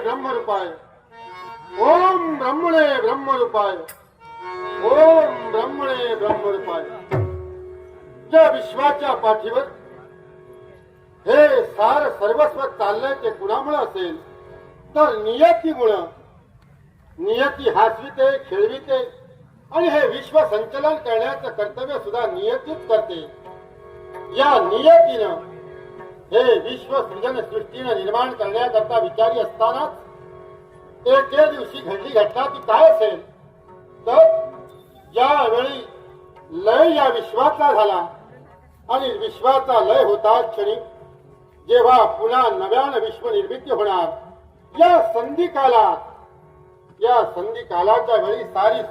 ब्रह्मरूपाय. ओम ब्रह्मणे ब्रह्मरूपाय. ओम ब्रह्मणे ब्रह्मरूपाय. या विश्वाच्या पाठीवर. हे सार सर्वस्व चाललंय ते कुणामुळे असेल? तर नियतीमुळं. नियती हसविते खेळविते. आणि हे विश्व संचलन करण्याचं कर्तव्य सुद्धा नियतीच करते. या नियतीनं हे विश्व सृजन सृष्टीनं निर्माण करण्याकरता विचारी असतानाच एके दिवशी घडली घटना ती काय असेल? तर ज्यावेळी लय या विश्वाचा झाला. आणि विश्वाचा लय होता क्षणी जेव्हा पुन्हा नव्यानं विश्व निर्मिती होणार. या संधी कालात या संधी कालाच्या वेळी सारी